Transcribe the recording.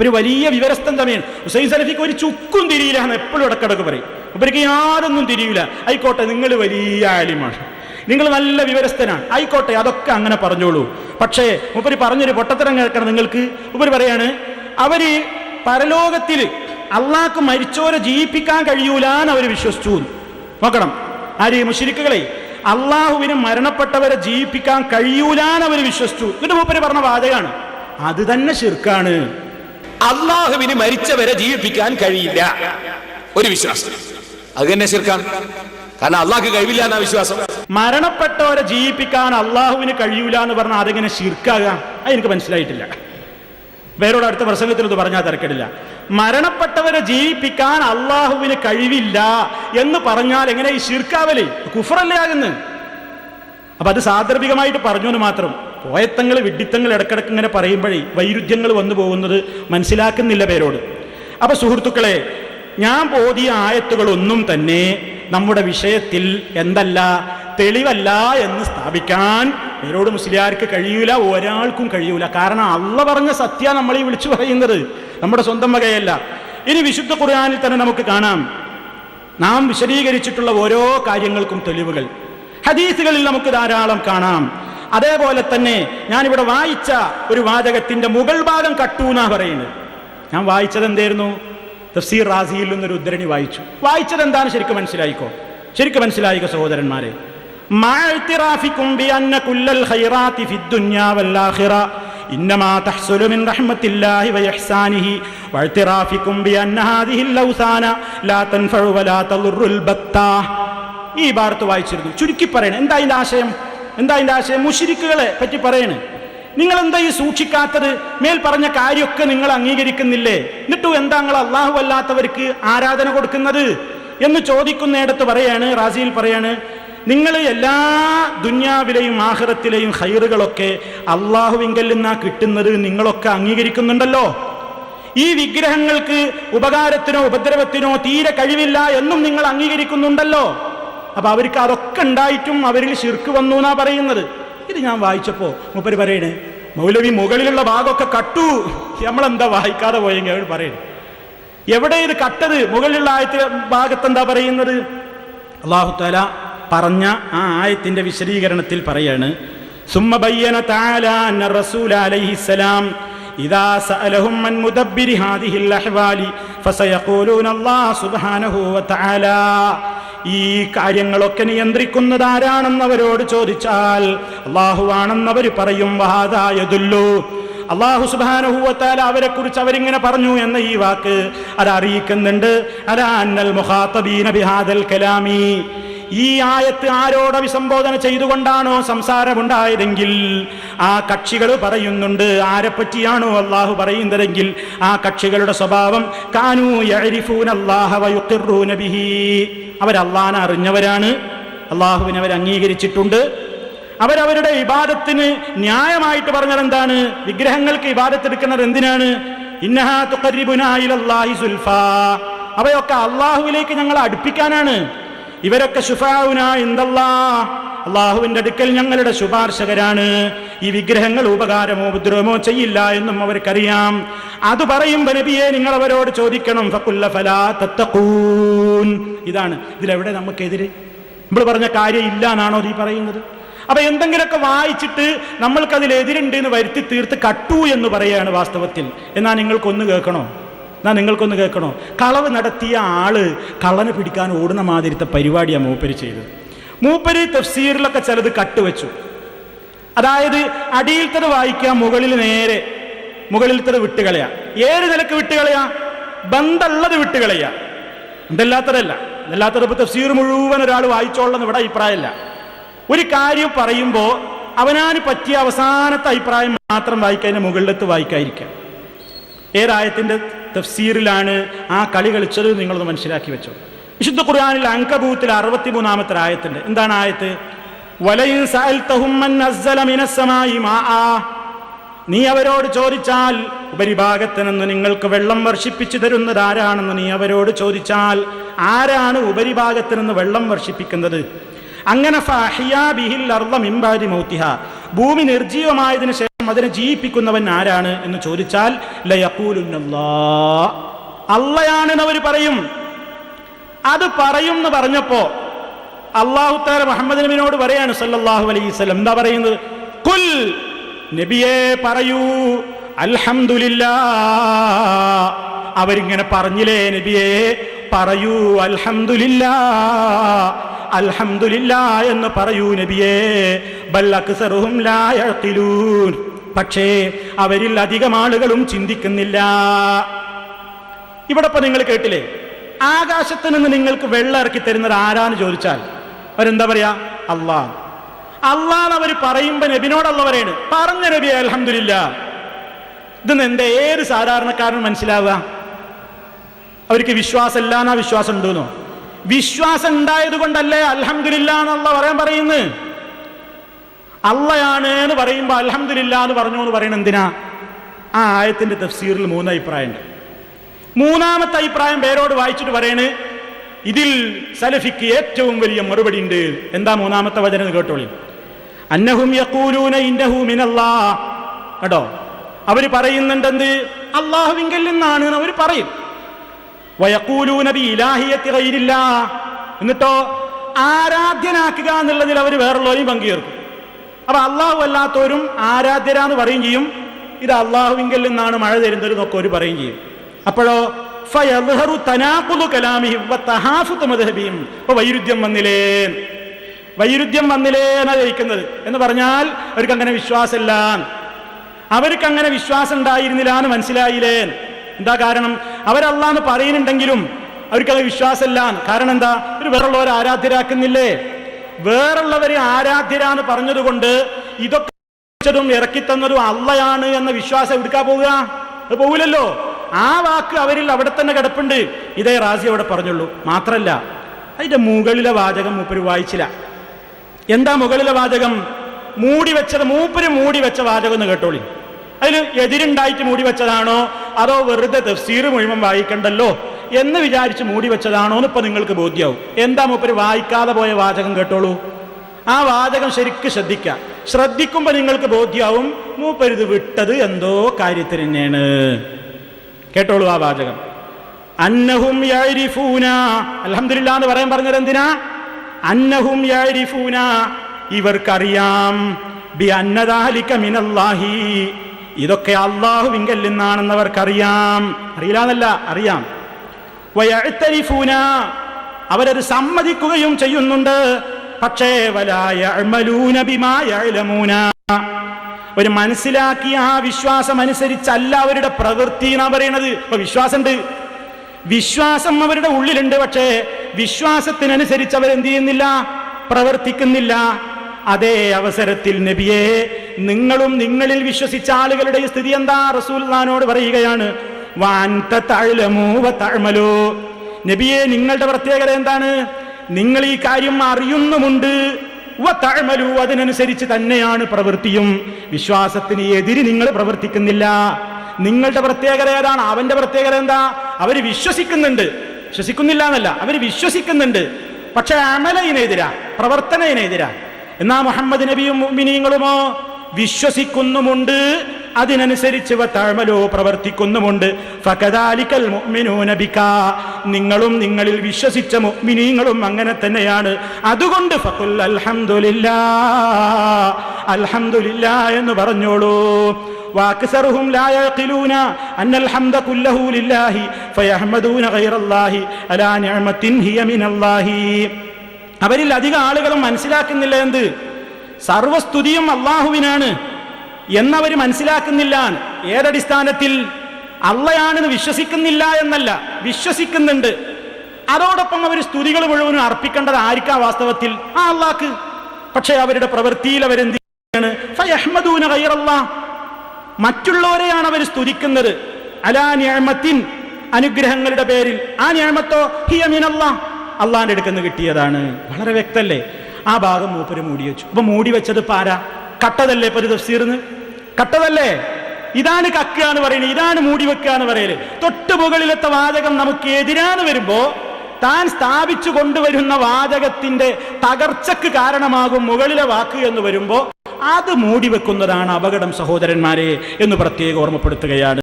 ഒരു വലിയ വിവരസ്ഥം തന്നെയാണ് ഹുസൈൻ സലഫിക്ക് ഒരു ചുക്കും തിരിയില്ല എന്ന് എപ്പോഴും ഇടക്കിടക്ക് പറയും. അവർക്ക് യാതൊന്നും തിരിയില്ല. ആയിക്കോട്ടെ നിങ്ങൾ വലിയ ആലിമാണ് നിങ്ങൾ നല്ല വിവരസ്ഥനാണ്. ആയിക്കോട്ടെ അതൊക്കെ അങ്ങനെ പറഞ്ഞോളൂ. പക്ഷേ ഉപരി പറഞ്ഞൊരു പൊട്ടത്തരം കേൾക്കണം നിങ്ങൾക്ക്. ഉപരി പറയാണ് അവർ പരലോകത്തിൽ അള്ളാഹ്ക്ക് മരിച്ചോരെ ജീവിപ്പിക്കാൻ കഴിയൂലാന്ന് അവർ വിശ്വസിച്ചു. നോക്കണം. ആര്? മുഷിരിക്കുകളെ അള്ളാഹുവിന് മരണപ്പെട്ടവരെ ജീവിപ്പിക്കാൻ കഴിയൂലാന്ന് അവർ വിശ്വസിച്ചു. എന്നിട്ട് മൂപ്പര് പറഞ്ഞ വാചകാണ് അത് തന്നെ ശിർക്കാണ്. അള്ളാഹുവിന് മരിച്ചവരെ ജീവിപ്പിക്കാൻ കഴിയില്ല. ഒരു വിശ്വാസം. അത് തന്നെ ശിർക്കാണ് കാരണം അള്ളാഹ്ക്ക് കഴിവില്ല എന്നാ വിശ്വാസം. മരണപ്പെട്ടവരെ ജീവിപ്പിക്കാൻ അള്ളാഹുവിന് കഴിയൂല എന്ന് പറഞ്ഞാൽ അതെങ്ങനെ ശിർക്കാകാം? അത് എനിക്ക് മനസ്സിലായിട്ടില്ല. വേറോട് അടുത്ത പ്രസംഗത്തിൽ ഇത് പറഞ്ഞാൽ തിരക്കിടില്ല. മരണപ്പെട്ടവരെ ജീവിപ്പിക്കാൻ അള്ളാഹുവിന് കഴിവില്ല എന്ന് പറഞ്ഞാൽ എങ്ങനെ ഈ ശിർക്കാവലേ? കുഫറല്ലേ ആകുന്നത്. അപ്പൊ അത് സാദർഭികമായിട്ട് പറഞ്ഞു എന്ന് മാത്രം. പോയത്തങ്ങൾ വിഡിത്തങ്ങൾ ഇടക്കിടക്ക് ഇങ്ങനെ പറയുമ്പോഴേ വൈരുദ്ധ്യങ്ങൾ വന്നു പോകുന്നത് മനസ്സിലാക്കുന്നില്ല പേരോട്. അപ്പൊ സുഹൃത്തുക്കളെ ഞാൻ പോതിയ ആയത്തുകളൊന്നും തന്നെ നമ്മുടെ വിഷയത്തിൽ എന്തല്ല തെളിവല്ല എന്ന് സ്ഥാപിക്കാൻ പേരോട് മുസ്ലിയാർക്ക് കഴിയൂല ഒരാൾക്കും കഴിയൂല. കാരണം അള്ള പറഞ്ഞ സത്യ നമ്മളീ വിളിച്ചു പറയുന്നത്. നമ്മുടെ സ്വന്തം വകയല്ല. ഇനി വിശുദ്ധ ഖുർആനിൽ തന്നെ നമുക്ക് കാണാം. നാം വിശദീകരിച്ചിട്ടുള്ള ഓരോ കാര്യങ്ങൾക്കും തെളിവുകൾ. ഹദീസുകളിൽ നമുക്ക് ധാരാളം കാണാം. അതേപോലെ തന്നെ ഞാനിവിടെ വായിച്ച ഒരു വാചകത്തിന്റെ മുകൾ ഭാഗം കട്ടു എന്നാ പറയുന്നത് ഞാൻ വായിച്ചത് എന്തായിരുന്നു തഫ്സീർ റാസിയിൽ നിന്നൊരു ഉദ്ധരണി വായിച്ചു വായിച്ചത് എന്താണ് ശരിക്കും മനസ്സിലായിക്കോ ശരിക്കും മനസ്സിലായിക്കോ സഹോദരന്മാരെ مع اعترافكم بأن كل الخيرات في الدنيا والآخرة إنما تحصل من رحمة الله وإحسانه واعترافكم بأن هذه الأوثان لا تنفع ولا تضر البتة ഈ ഭാരത്ത് വായിച്ചിരുന്നു ചുരുക്കി പറയണേ എന്താ അതിന്റെ ആശയം എന്താ അതിന്റെ ആശയം? മുഷിരിക്കുകളെ പറ്റി പറയണ്. നിങ്ങൾ എന്താ ഈ സൂക്ഷിക്കാത്തത്? മേൽ പറഞ്ഞ കാര്യമൊക്കെ നിങ്ങൾ അംഗീകരിക്കുന്നില്ലേ? എന്നിട്ടും എന്താ നിങ്ങൾ അള്ളാഹു അല്ലാത്തവർക്ക് ആരാധന കൊടുക്കുന്നത്? എന്ന് ചോദിക്കുന്നിടത്ത് പറയാണ് റാസിയിൽ പറയാണ് നിങ്ങൾ എല്ലാ ദുന്യാവിലെയും ആഹ്റത്തിലെയും ഹൈറുകളൊക്കെ അള്ളാഹുവിങ്കൽ നിന്നാ കിട്ടുന്നത് നിങ്ങളൊക്കെ അംഗീകരിക്കുന്നുണ്ടല്ലോ. ഈ വിഗ്രഹങ്ങൾക്ക് ഉപകാരത്തിനോ ഉപദ്രവത്തിനോ തീരെ കഴിവില്ല എന്നും നിങ്ങൾ അംഗീകരിക്കുന്നുണ്ടല്ലോ. അപ്പൊ അവർക്ക് അതൊക്കെ ഉണ്ടായിട്ടും അവരിൽ ശിർക്ക് വന്നു എന്നാ പറയുന്നത്. ഇത് ഞാൻ വായിച്ചപ്പോ മൂപ്പര് പറയണേ മൗലവി മുകളിലുള്ള ഭാഗമൊക്കെ കട്ടു. നമ്മളെന്താ വായിക്കാതെ പോയെങ്കിൽ അവർ പറയണേ. എവിടെ ഇത് കട്ടത്? മുകളിലുള്ള ആയത്തിലെ ഭാഗത്ത് എന്താ പറയുന്നത്? അള്ളാഹു താല പറഞ്ഞ ആ ആയത്തിന്റെ വിശദീകരണത്തിൽ പറയാണ് സുമ്മ ബയ്യന ഈ കാര്യങ്ങളൊക്കെ നിയന്ത്രിക്കുന്നത് ആരാണെന്നവരോട് ചോദിച്ചാൽ അള്ളാഹുവാണെന്നവർ പറയും വഹാദായതുല്ലു അള്ളാഹു സുബാനുഭൂവത്താൽ അവരെ കുറിച്ച് അവരിങ്ങനെ പറഞ്ഞു എന്ന ഈ വാക്ക് അത് അറിയിക്കുന്നുണ്ട്. അലാ അന്നൽ മുഖാത്തബീന ബിഹാദൽ കലാമി. ഈ ആയത്ത് ആരോട് അഭിസംബോധന ചെയ്തുകൊണ്ടാണോ സംസാരമുണ്ടായതെങ്കിൽ ആ കക്ഷികൾ പറയുന്നുണ്ട്. ആരെ പറ്റിയാണോ അള്ളാഹു പറയുന്നതെങ്കിൽ ആ കക്ഷികളുടെ സ്വഭാവം കാനു യഅരിഫൂന അല്ലാഹ ബിഹി അറിഞ്ഞവരാണ്. അള്ളാഹുവിനെ അവർ അംഗീകരിച്ചിട്ടുണ്ട്. അവരവരുടെ ഇബാദത്തിന് ന്യായമായിട്ട് പറഞ്ഞത് എന്താണ്? വിഗ്രഹങ്ങൾക്ക് ഇബാദത്ത് എന്തിനാണ്? അവയൊക്കെ അള്ളാഹുവിലേക്ക് ഞങ്ങളെ അടുപ്പിക്കാനാണ്. ഇവരൊക്കെ ശുഫാവുന എന്തല്ലാ അള്ളാഹുവിന്റെ അടുക്കൽ ഞങ്ങളുടെ ശുപാർശകരാണ്. ഈ വിഗ്രഹങ്ങൾ ഉപകാരമോ ഉപദ്രവമോ ചെയ്യില്ല എന്നും അവർക്കറിയാം. അത് പറയുമ്പോ നബിയെ നിങ്ങൾ അവരോട് ചോദിക്കണം ഇതാണ്. ഇതിലെവിടെ നമുക്കെതിരെ? നമ്മൾ പറഞ്ഞ കാര്യം ഇല്ല എന്നാണോ നീ പറയുന്നത്? അപ്പൊ എന്തെങ്കിലുമൊക്കെ വായിച്ചിട്ട് നമ്മൾക്കതിൽ എതിരുണ്ട് എന്ന് വരുത്തി തീർത്ത് കട്ടു എന്ന് പറയുകയാണ് വാസ്തവത്തിൽ. എന്നാ നിങ്ങൾക്കൊന്ന് കേൾക്കണോ? എന്നാ നിങ്ങൾക്കൊന്ന് കേൾക്കണോ? കളവ് നടത്തിയ ആൾ കള്ളനെ പിടിക്കാൻ ഓടുന്ന മാതിരിത്തെ പരിപാടിയാണ് മൂപ്പര് ചെയ്തത്. മൂപ്പര് തഫ്സീറിലൊക്കെ ചിലത് കട്ടുവെച്ചു അതായത് അടിയിൽത്തത് വായിക്കുക മുകളിൽ നേരെ മുകളിലത്തത് വിട്ടുകളയാ ഏത് നിലയ്ക്ക് വിട്ടുകളയാ ബന്ധമുള്ളത് വിട്ടുകളയാ ഇതല്ലാത്തതല്ല. ഇതല്ലാത്തത് ഇപ്പൊ തഫ്സീർ മുഴുവൻ ഒരാൾ വായിച്ചോളെന്ന് ഇവിടെ അഭിപ്രായമല്ല. ഒരു കാര്യം പറയുമ്പോൾ അവനാന് പറ്റിയ അവസാനത്തെ അഭിപ്രായം മാത്രം വായിക്കാൻ മുകളിലത്ത് വായിക്കാതിരിക്കാം ഏതായത്തിന്റെ തഫ്സീറിലാണ് ആ കളി കളിച്ചത് നിങ്ങളൊന്ന് മനസ്സിലാക്കി വെച്ചോ. വിശുദ്ധ ഖുർആനിൽ അങ്കബൂത്തിൽ അറുപത്തിമൂന്നാമത്തെ ആയത്തുണ്ട്. എന്താണ് ആയത്ത്? നീ അവരോട് ചോദിച്ചാൽ ഉപരിഭാഗത്ത് നിന്ന് നിങ്ങൾക്ക് വെള്ളം വർഷിപ്പിച്ചു തരുന്നത് ആരാണെന്ന് നീ അവരോട് ചോദിച്ചാൽ ആരാണ് ഉപരിഭാഗത്ത് നിന്ന് വെള്ളം വർഷിപ്പിക്കുന്നത്? അങ്ങനെ ഭൂമി നിർജീവമായതിനു ശേഷം അതിനെ ജീവിപ്പിക്കുന്നവൻ ആരാണ് എന്ന് ചോദിച്ചാൽ അള്ളയാണെന്ന് അവർ പറയും. അത് പറയും എന്ന് പറഞ്ഞപ്പോ അള്ളാഹുത്താല മുഹമ്മദ് നബിനോട് പറയാണ് സല്ലാഹു അലൈഹി വസല്ലം. എന്താ പറയുന്നത്? കുൽ നബിയെ പറയൂ അൽഹംദുലില്ലാ അവരിങ്ങനെ പറഞ്ഞില്ലേ നബിയെ പറയൂ അൽഹംദുലില്ലാ അൽഹംദുലില്ലാ എന്ന് പറയൂ നബിയെ. യഖിലൂൻ. പക്ഷേ അവരിൽ അധികം ആളുകളും ചിന്തിക്കുന്നില്ല. ഇവിടെ നിങ്ങൾ കേട്ടില്ലേ? ആകാശത്ത് നിന്ന് നിങ്ങൾക്ക് വെള്ളം ഇറക്കി തരുന്നത് ആരാന്ന് ചോദിച്ചാൽ അവരെന്താ പറയാ? അള്ളാ അള്ളാന്ന് അവർ പറയുമ്പോ നബിനോടുള്ള പറയാണ്. പറഞ്ഞ നബി അലഹമില്ല ഇതെന്ന് എന്റെ ഏത് സാധാരണക്കാരനും മനസ്സിലാവുക? അവർക്ക് വിശ്വാസം ഇല്ലാന്നാ വിശ്വാസം ഉണ്ടോന്നോ? വിശ്വാസം ഉണ്ടായത് കൊണ്ടല്ലേ അലഹമില്ല എന്നുള്ള പറയാൻ പറയുന്നത്? അള്ളയാണ് എന്ന് പറയുമ്പോൾ അലഹമില്ല എന്ന് പറഞ്ഞു എന്ന് പറയുന്നത് എന്തിനാ? ആ ആയത്തിന്റെ തഫ്സീറിൽ മൂന്ന് അഭിപ്രായമുണ്ട്. മൂന്നാമത്തെ അഭിപ്രായം പേരോട് വായിച്ചിട്ട് പറയണ് ഇതിൽ സലഫിക്ക് ഏറ്റവും വലിയ മറുപടി ഉണ്ട് എന്താ മൂന്നാമത്തെ വചനം കേട്ടോളി. അന്നഹും യഖൂലൂന ഇന്നഹു കേട്ടോ? അവർ പറയുന്നുണ്ട് എന്ത് അള്ളാഹുവിങ്കൽ നിന്നാണ് അവർ പറയും. വയക്കൂലൂനബി ഇലാഹിയത്തി കയ്യിലില്ല എന്നിട്ടോ? ആരാധ്യനാക്കുക എന്നുള്ളതിൽ അവർ വേറുള്ളവരെയും പങ്കുചേർക്കും. അപ്പൊ അള്ളാഹു അല്ലാത്തവരും ആരാധ്യരാന്ന് പറയും ചെയ്യും. ഇത് അള്ളാഹുവിങ്കൽ നിന്നാണ് മഴ തരുന്നത് എന്നൊക്കെ അവർ പറയും ചെയ്യും. അപ്പോഴോ വൈരുദ്ധ്യം വന്നില്ലേ? വൈരുദ്ധ്യം വന്നില്ലേ എന്നാ ജയിക്കുന്നത് എന്ന് പറഞ്ഞാൽ അവർക്ക് അങ്ങനെ വിശ്വാസമില്ല. അവർക്ക് അങ്ങനെ വിശ്വാസം ഉണ്ടായിരുന്നില്ല എന്ന് മനസ്സിലായില്ലേ? എന്താ കാരണം? അവരല്ലാന്ന് പറയുന്നുണ്ടെങ്കിലും അവർക്കത് വിശ്വാസമില്ല. കാരണം എന്താ? ഒരു വേറുള്ളവരെ ആരാധ്യരാക്കുന്നില്ലേ? വേറുള്ളവരെ ആരാധ്യരാന്ന് പറഞ്ഞതുകൊണ്ട് ഇതൊക്കെ ഇറക്കിത്തന്നതും ഇറക്കി തന്നതും അള്ളയാണ് എന്ന വിശ്വാസം എടുക്കാൻ പോവുക? അത് പോവില്ലല്ലോ. ആ വാക്ക് അവരിൽ അവിടെ തന്നെ കിടപ്പുണ്ട്. ഇതേ റാസി അവിടെ പറഞ്ഞുള്ളൂ. മാത്രല്ല അതിന്റെ മുകളിലെ വാചകം മൂപ്പര് വായിച്ചില്ല. എന്താ മുകളിലെ വാചകം? മൂടി വെച്ചത് മൂപ്പര് മൂടി വെച്ച വാചകം എന്ന് കേട്ടോളി. അതിൽ എതിരുണ്ടായിട്ട് മൂടി വെച്ചതാണോ? അതോ വെറുതെ തഫ്സീർ മുഴുവൻ വായിക്കണ്ടല്ലോ എന്ന് വിചാരിച്ച് മൂടി വെച്ചതാണോ എന്ന് ഇപ്പൊ നിങ്ങൾക്ക് ബോധ്യാവും. എന്താ മൂപ്പര് വായിക്കാതെ പോയ വാചകം കേട്ടോളൂ. ആ വാചകം ശരിക്ക് ശ്രദ്ധിക്ക. ശ്രദ്ധിക്കുമ്പോൾ നിങ്ങൾക്ക് ബോധ്യാവും മൂപ്പരിത് വിട്ടത് എന്തോ കാര്യത്തിന് തന്നെയാണ്. കേട്ടോളൂ ആ വാചകം. അന്നഹും അൽഹംദുലില്ലാ എന്ന് പറയാൻ പറഞ്ഞത് എന്തിനാ? അന്നഹും ഇവർക്കറിയാം. ബി അന്നദാലിക്ക മിനല്ലാഹി ഇതൊക്കെ അള്ളാഹുവിങ്കൽ നിന്നാണെന്ന് അവർക്കറിയാം അറിയില്ലാന്നല്ല അറിയാം. വയഴുത്തരിഫൂന അവരത് സമ്മതിക്കുകയും ചെയ്യുന്നുണ്ട്. പക്ഷേ വലായ ബിമാ യഅലമൂന. ഒരു മനസ്സിലാക്കിയ ആ വിശ്വാസം അനുസരിച്ചല്ല അവരുടെ പ്രവൃത്തി എന്നാ പറയണത്. ഇപ്പൊ വിശ്വാസമുണ്ട് വിശ്വാസം അവരുടെ ഉള്ളിലുണ്ട് പക്ഷേ വിശ്വാസത്തിനനുസരിച്ച് അവരെന്ത് ചെയ്യുന്നില്ല പ്രവർത്തിക്കുന്നില്ല. അതേ അവസരത്തിൽ നബിയെ നിങ്ങളും നിങ്ങളിൽ വിശ്വസിച്ച ആളുകളുടെ സ്ഥിതി എന്താ? റസൂൽദാനോട് പറയുകയാണ്. നബിയെ നിങ്ങളുടെ പ്രത്യേകത എന്താണ്? നിങ്ങൾ ഈ കാര്യം അറിയുന്നുമുണ്ട്. അതിനനുസരിച്ച് തന്നെയാണ് പ്രവൃത്തിയും. വിശ്വാസത്തിന് എതിരി നിങ്ങൾ പ്രവർത്തിക്കുന്നില്ല. നിങ്ങളുടെ പ്രത്യേകത ഏതാണ്? അവന്റെ പ്രത്യേകത എന്താ? അവർ വിശ്വസിക്കുന്നുണ്ട്. വിശ്വസിക്കുന്നില്ല എന്നല്ല അവർ വിശ്വസിക്കുന്നുണ്ട്. പക്ഷെ അമലയിനെതിരാ പ്രവർത്തനയിനെതിരാ എന്നാ മുഹമ്മദ് നബിയും മിനിയങ്ങളുമോ വിശ്വസിക്കുന്നുമുണ്ട്. അതിനനുസരിച്ച് തഴമലോ പ്രവർത്തിക്കുന്നുമുണ്ട് ഫകദാലിക്കൽ മുഅ്മിനൂന ബിക നിങ്ങളും നിങ്ങളിൽ വിശ്വസിച്ച മുഅ്മിനീങ്ങളും അങ്ങനെ തന്നെയാണ് അതുകൊണ്ട് ഫഖുൽ അൽഹംദുലില്ലാ അൽഹംദുലില്ലാ എന്ന് പറഞ്ഞോളൂ واكثرهم لا يعقلون ان الحمد كله لله فيحمدون غير الله على نعمه هي من الله അവരിൽ അധികം ആളുകളും മനസ്സിലാക്കുന്നില്ല എന്ത് സർവസ്തുതിയും അള്ളാഹുവിനാണ് എന്നവർ മനസ്സിലാക്കുന്നില്ല. ഏതടിസ്ഥാനത്തിൽ അള്ളയാണെന്ന് വിശ്വസിക്കുന്നില്ല എന്നല്ല വിശ്വസിക്കുന്നുണ്ട്. അതോടൊപ്പം അവർ സ്തുതികൾ മുഴുവനും അർപ്പിക്കേണ്ടത് ആർക്കാ വാസ്തവത്തിൽ? ആ അള്ളാക്ക്. പക്ഷേ അവരുടെ പ്രവൃത്തിയിൽ അവരെന്ത് മറ്റുള്ളവരെയാണ് അവർ സ്തുതിക്കുന്നത്. അലാ ഞാമത്തിൻ അനുഗ്രഹങ്ങളുടെ പേരിൽ. ആ ഞാമത്തോ ഹിയമിനല്ല അള്ളാന്റെ അടുക്കുന്ന കിട്ടിയതാണ്. വളരെ വ്യക്തല്ലേ? ആ ഭാഗം മൂപ്പര് മൂടി വെച്ചു. അപ്പൊ മൂടി വെച്ചത് പാരാ കട്ടതല്ലേ ഇപ്പൊ ഒരു തഫ്സീർന്ന് കട്ടതല്ലേ? ഇതാണ് കക്കുക എന്ന് പറയുന്നത് ഇതാണ് മൂടി വെക്കുക എന്ന് പറയൽ. തൊട്ട് മുകളിലത്തെ വാചകം നമുക്ക് എതിരാന്ന് വരുമ്പോ താൻ സ്ഥാപിച്ചു കൊണ്ടുവരുന്ന വാചകത്തിന്റെ തകർച്ചക്ക് കാരണമാകും മുകളിലെ വാക്ക് എന്ന് വരുമ്പോ അത് മൂടി വെക്കുന്നതാണ് അപകടം സഹോദരന്മാരെ എന്ന് പ്രത്യേകം ഓർമ്മപ്പെടുത്തുകയാണ്.